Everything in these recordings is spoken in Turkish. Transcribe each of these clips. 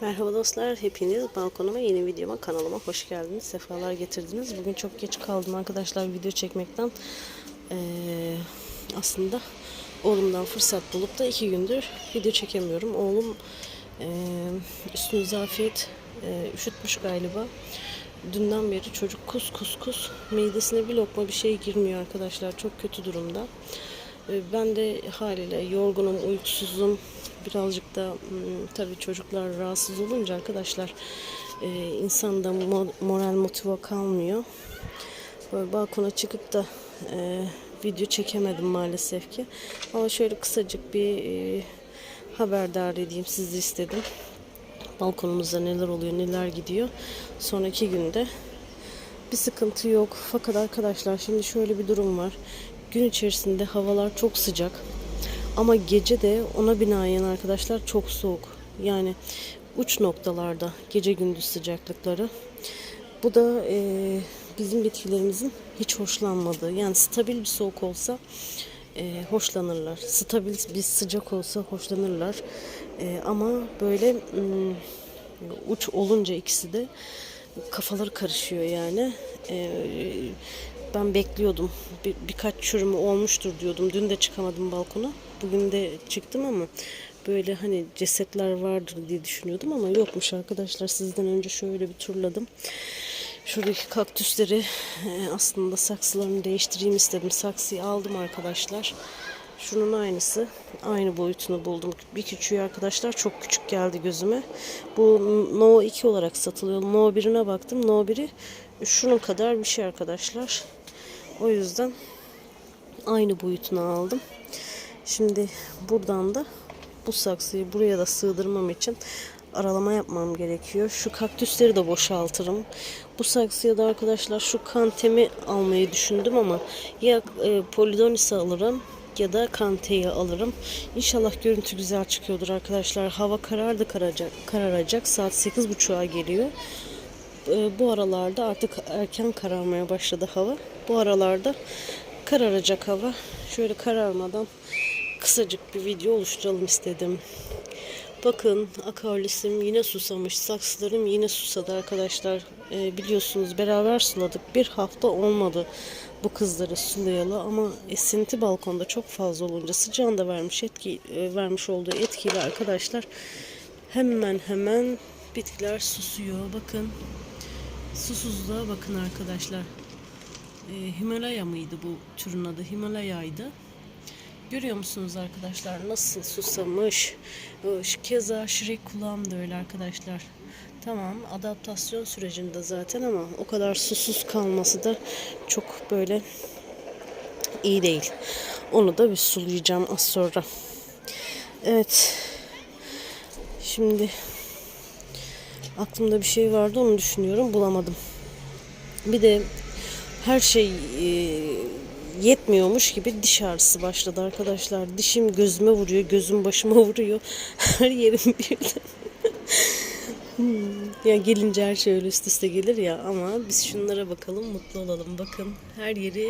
Merhaba dostlar, hepiniz balkonuma yeni videoma kanalıma hoş geldiniz, sefalar getirdiniz. Bugün çok geç kaldım arkadaşlar video çekmekten. Ee, aslında oğlumdan fırsat bulup da iki gündür video çekemiyorum. Oğlum e, üstünü zafiyet e, üşütmüş galiba. Dünden beri çocuk kus kus kus midesine bir lokma bir şey girmiyor arkadaşlar. Çok kötü durumda. Ee, Ben de haliyle yorgunum, uykusuzum. Birazcık da hmm, tabii çocuklar rahatsız olunca arkadaşlar e, insanda mo- moral motive kalmıyor. Böyle balkona çıkıp da e, video çekemedim maalesef ki. Ama şöyle kısacık bir e, haberdar edeyim sizi istedim. Balkonumuzda neler oluyor, neler gidiyor. Sonraki günde bir sıkıntı yok. Fakat arkadaşlar şimdi şöyle bir durum var. Gün içerisinde havalar çok sıcak. Ama gece de ona binaen arkadaşlar çok soğuk. Yani uç noktalarda gece gündüz sıcaklıkları. Bu da e, bizim bitkilerimizin hiç hoşlanmadığı. Yani stabil bir soğuk olsa e, hoşlanırlar. Stabil bir sıcak olsa hoşlanırlar. E, ama böyle mm, uç olunca ikisi de kafaları karışıyor yani. Ee, ben bekliyordum. Bir, birkaç çürümü olmuştur diyordum. Dün de çıkamadım balkona. Bugün de çıktım ama böyle hani cesetler vardır diye düşünüyordum ama yokmuş arkadaşlar. Sizden önce şöyle bir turladım. Şuradaki kaktüsleri e, aslında saksılarını değiştireyim istedim. Saksıyı aldım arkadaşlar. Şunun aynısı. Aynı boyutunu buldum. Bir küçüğü arkadaşlar çok küçük geldi gözüme. Bu No 2 olarak satılıyor. No 1'ine baktım. No 1'i şunun kadar bir şey arkadaşlar. O yüzden aynı boyutunu aldım. Şimdi buradan da bu saksıyı buraya da sığdırmam için aralama yapmam gerekiyor. Şu kaktüsleri de boşaltırım. Bu saksıya da arkadaşlar şu kantemi almayı düşündüm ama ya e, polidonisi alırım ya da kanteyi alırım. İnşallah görüntü güzel çıkıyordur arkadaşlar. Hava karardı kararacak. kararacak. Saat 8.30'a geliyor. E, bu aralarda artık erken kararmaya başladı hava. Bu aralarda kararacak hava. Şöyle kararmadan kısacık bir video oluşturalım istedim. Bakın akavlisim yine susamış. Saksılarım yine susadı arkadaşlar. Ee, biliyorsunuz beraber suladık. Bir hafta olmadı bu kızları sulayalı ama esinti balkonda çok fazla olunca sıcağın da vermiş etki e, vermiş olduğu etkiyle arkadaşlar hemen hemen bitkiler susuyor. Bakın susuzluğa bakın arkadaşlar. Ee, Himalaya mıydı bu türün adı? Himalaya'ydı. Görüyor musunuz arkadaşlar nasıl susamış. Ee, Keza şirek kulağım da öyle arkadaşlar. Tamam adaptasyon sürecinde zaten ama o kadar susuz kalması da çok böyle iyi değil. Onu da bir sulayacağım az sonra. Evet. Şimdi aklımda bir şey vardı onu düşünüyorum bulamadım. Bir de her şey e, yetmiyormuş gibi diş ağrısı başladı arkadaşlar. Dişim gözüme vuruyor, gözüm başıma vuruyor. Her yerim birden. Hmm, ya gelince her şey öyle üst üste gelir ya ama biz şunlara bakalım mutlu olalım. Bakın her yeri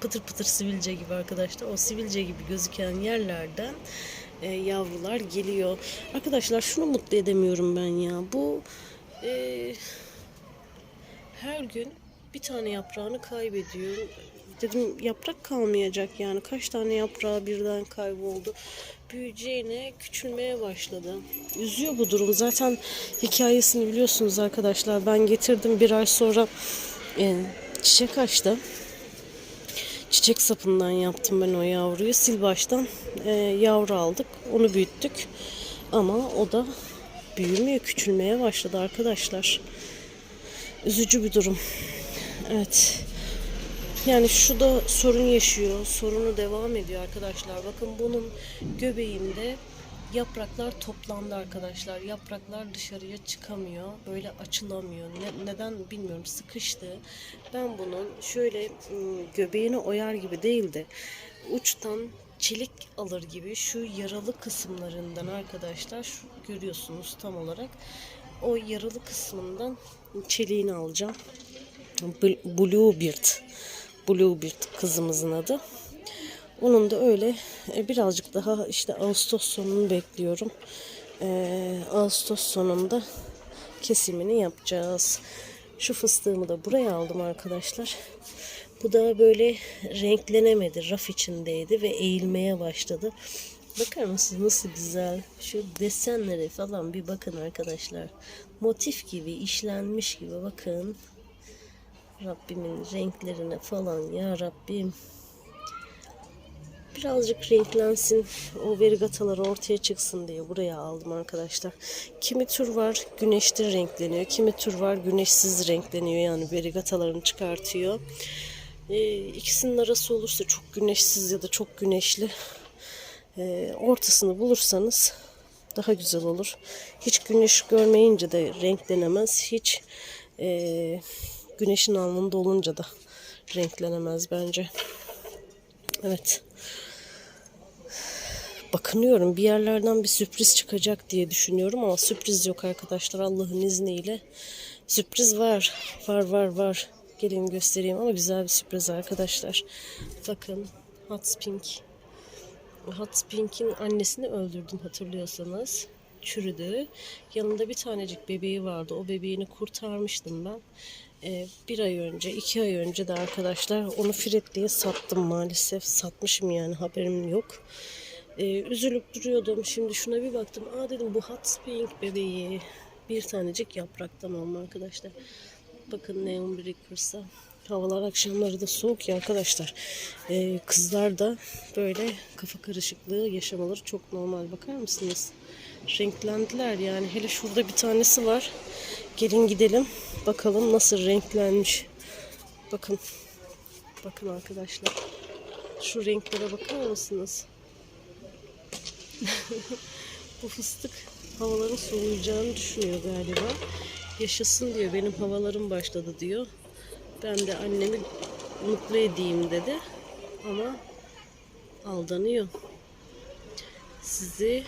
pıtır pıtır sivilce gibi arkadaşlar. O sivilce gibi gözüken yerlerden e, yavrular geliyor. Arkadaşlar şunu mutlu edemiyorum ben ya. Bu e, her gün bir tane yaprağını kaybediyor. Dedim yaprak kalmayacak yani. Kaç tane yaprağı birden kayboldu. Büyüyeceğine küçülmeye başladı. Üzüyor bu durum. Zaten hikayesini biliyorsunuz arkadaşlar. Ben getirdim bir ay sonra e, çiçek açtı. Çiçek sapından yaptım ben o yavruyu. Sil baştan e, yavru aldık. Onu büyüttük. Ama o da büyümeye, küçülmeye başladı arkadaşlar. Üzücü bir durum. Evet. Yani şu da sorun yaşıyor. Sorunu devam ediyor arkadaşlar. Bakın bunun göbeğinde yapraklar toplandı arkadaşlar. Yapraklar dışarıya çıkamıyor. Böyle açılamıyor. Ne- neden bilmiyorum. Sıkıştı. Ben bunun şöyle ım, göbeğini oyar gibi değil de uçtan çelik alır gibi şu yaralı kısımlarından arkadaşlar şu görüyorsunuz tam olarak o yaralı kısmından çeliğini alacağım. Bl- Bluebeard. Bluebeard kızımızın adı. Onun da öyle e, birazcık daha işte Ağustos sonunu bekliyorum. Ee, Ağustos sonunda kesimini yapacağız. Şu fıstığımı da buraya aldım arkadaşlar. Bu da böyle renklenemedi. Raf içindeydi ve eğilmeye başladı. Bakar mısınız nasıl güzel. Şu desenleri falan bir bakın arkadaşlar. Motif gibi, işlenmiş gibi bakın. Rabbimin renklerine falan ya Rabbim. Birazcık renklensin, o verigatalar ortaya çıksın diye buraya aldım arkadaşlar. Kimi tür var güneşte renkleniyor, kimi tür var güneşsiz renkleniyor yani verigatalarını çıkartıyor. Ee, ikisinin arası olursa çok güneşsiz ya da çok güneşli ee, ortasını bulursanız daha güzel olur. Hiç güneş görmeyince de renklenemez. Hiç e, güneşin alnında olunca da renklenemez bence. Evet. Bakınıyorum bir yerlerden bir sürpriz çıkacak diye düşünüyorum ama sürpriz yok arkadaşlar Allah'ın izniyle. Sürpriz var. Var var var. Gelin göstereyim ama güzel bir sürpriz arkadaşlar. Bakın Hot Pink. Hot Pink'in annesini öldürdüm hatırlıyorsanız. Çürüdü. Yanında bir tanecik bebeği vardı. O bebeğini kurtarmıştım ben. Ee, bir ay önce, iki ay önce de arkadaşlar onu Fred diye sattım maalesef. Satmışım yani haberim yok. Ee, üzülüp duruyordum. Şimdi şuna bir baktım. Aa dedim bu Hot Pink bebeği. Bir tanecik yapraktan olma arkadaşlar. Bakın Neon Breakers'a. Havalar akşamları da soğuk ya arkadaşlar. Ee, kızlar da böyle kafa karışıklığı yaşamaları çok normal. Bakar mısınız? Renklendiler yani. Hele şurada bir tanesi var. Gelin gidelim. Bakalım nasıl renklenmiş. Bakın. Bakın arkadaşlar. Şu renklere bakar mısınız? Bu fıstık havaların soğuyacağını düşünüyor galiba. Yaşasın diyor. Benim havalarım başladı diyor. Ben de annemi mutlu edeyim dedi. Ama aldanıyor. Sizi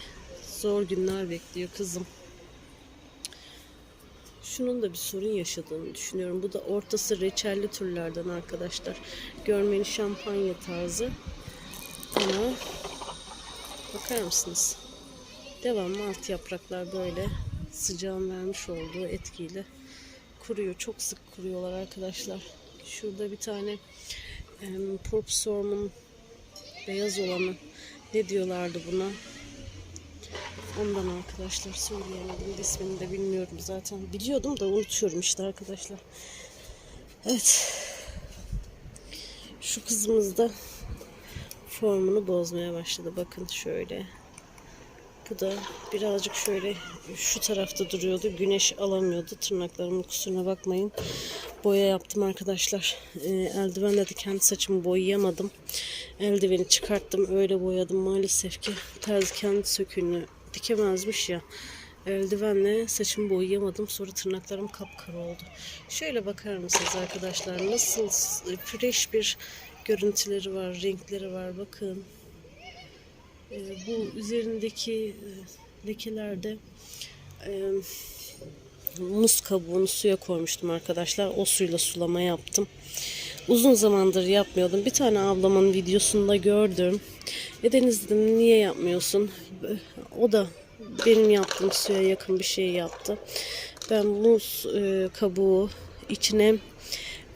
zor günler bekliyor kızım. Şunun da bir sorun yaşadığını düşünüyorum. Bu da ortası reçelli türlerden arkadaşlar. Görmeni şampanya tarzı. Ama bakar mısınız? Devamlı alt yapraklar böyle sıcağın vermiş olduğu etkiyle kuruyor. Çok sık kuruyorlar arkadaşlar. Şurada bir tane um, Porpsorm'un beyaz olanı ne diyorlardı buna? Ondan arkadaşlar söyleyemedim. ismini de bilmiyorum zaten. Biliyordum da unutuyorum işte arkadaşlar. Evet. Şu kızımız da formunu bozmaya başladı. Bakın şöyle. Bu da birazcık şöyle şu tarafta duruyordu. Güneş alamıyordu. Tırnaklarımın kusuruna bakmayın. Boya yaptım arkadaşlar. Ee, eldivenle de kendi saçımı boyayamadım. Eldiveni çıkarttım. Öyle boyadım. Maalesef ki terzi kendi söküğünü dikemezmiş ya. Eldivenle saçımı boyayamadım. Sonra tırnaklarım kapkara oldu. Şöyle bakar mısınız arkadaşlar? Nasıl fresh bir görüntüleri var, renkleri var. Bakın. Ee, bu üzerindeki e, lekelerde e, muz kabuğunu suya koymuştum arkadaşlar. O suyla sulama yaptım. Uzun zamandır yapmıyordum. Bir tane ablamın videosunda gördüm. E Deniz dedim niye yapmıyorsun? O da benim yaptığım suya yakın bir şey yaptı. Ben muz e, kabuğu içine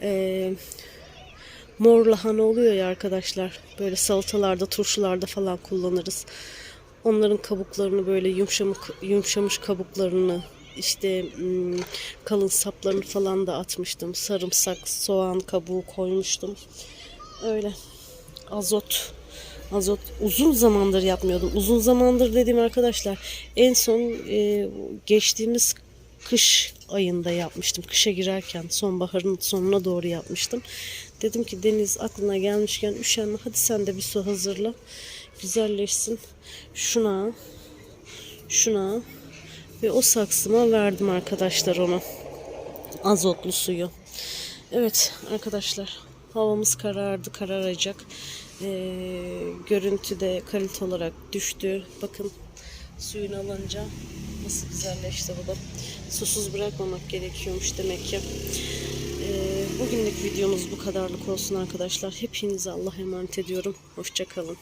e, mor lahana oluyor ya arkadaşlar. Böyle salatalarda, turşularda falan kullanırız. Onların kabuklarını böyle yumuşamış, yumuşamış kabuklarını işte kalın saplarını falan da atmıştım. Sarımsak, soğan kabuğu koymuştum. Öyle azot azot uzun zamandır yapmıyordum. Uzun zamandır dediğim arkadaşlar en son e, geçtiğimiz kış ayında yapmıştım. Kışa girerken sonbaharın sonuna doğru yapmıştım. Dedim ki Deniz aklına gelmişken üşenme hadi sen de bir su hazırla. Güzelleşsin. Şuna şuna ve o saksıma verdim arkadaşlar onu. Azotlu suyu. Evet arkadaşlar havamız karardı kararacak. Ee, görüntü de kalite olarak düştü. Bakın suyunu alınca nasıl güzelleşti bu da. Susuz bırakmamak gerekiyormuş demek ki. Ee, bugünlük videomuz bu kadarlık olsun arkadaşlar. Hepinize Allah'a emanet ediyorum. Hoşçakalın.